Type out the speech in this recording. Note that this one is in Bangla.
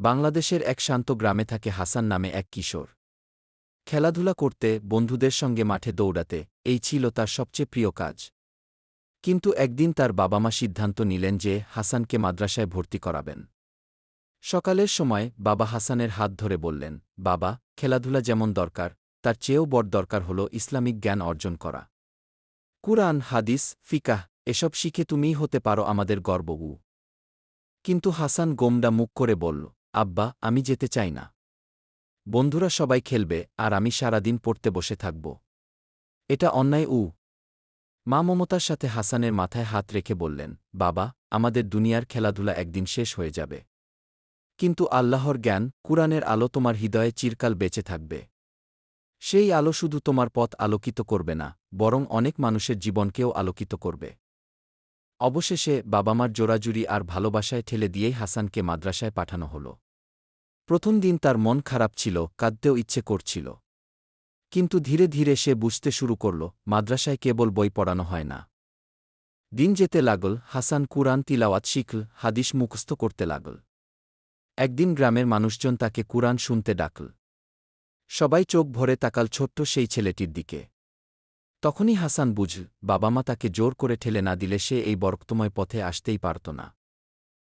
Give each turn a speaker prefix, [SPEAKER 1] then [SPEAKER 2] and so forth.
[SPEAKER 1] বাংলাদেশের এক শান্ত গ্রামে থাকে হাসান নামে এক কিশোর। খেলাধুলা করতে, বন্ধুদের সঙ্গে মাঠে দৌড়াতে, এই ছিল তার সবচেয়ে প্রিয় কাজ। কিন্তু একদিন তার বাবা মা সিদ্ধান্ত নিলেন যে হাসানকে মাদ্রাসায় ভর্তি করাবেন। সকালের সময় বাবা হাসানের হাত ধরে বললেন, বাবা, খেলাধুলা যেমন দরকার, তার চেয়েও বড় দরকার হল ইসলামিক জ্ঞান অর্জন করা। কুরআন, হাদিস, ফিকাহ, এসব শিখে তুমিই হতে পারো আমাদের গর্ববু কিন্তু হাসান গোমডা মুখ করে বলল আব্বা, আমি যেতে চাই না। বন্ধুরা সবাই খেলবে, আর আমি সারাদিন পড়তে বসে থাকব। এটা অন্যায়, উ। মা মমতার সাথে হাসানের মাথায় হাত রেখে বললেন, বাবা, আমাদের দুনিয়ার খেলাধুলা একদিন শেষ হয়ে যাবে। কিন্তু আল্লাহর জ্ঞান, কুরআনের আলো তোমার হৃদয়ে চিরকাল বেঁচে থাকবে। সেই আলো শুধু তোমার পথ আলোকিত করবে না, বরং অনেক মানুষের জীবনকেও আলোকিত করবে। অবশেষে বাবামার জোরাজুরি আর ভালোবাসায় ঠেলে দিয়েই হাসানকে মাদ্রাসায় পাঠানো হল। প্রথম দিন তার মন খারাপ ছিল, কাঁদতেও ইচ্ছে করছিল। কিন্তু ধীরে ধীরে সে বুঝতে শুরু করল, মাদ্রাসায় কেবল বই পড়ানো হয় না। দিন যেতে লাগল, হাসান কুরআন তিলাওয়াত শিখল, হাদিস মুখস্থ করতে লাগল। একদিন গ্রামের মানুষজন তাকে কুরআন শুনতে ডাকল। সবাই চোখ ভরে তাকাল ছোট্ট সেই ছেলেটির দিকে। তখনই হাসান বুঝ, বাবা মা তাকে জোর করে ঠেলে না দিলে সে এই বরক্তময় পথে আসতেই পারত না।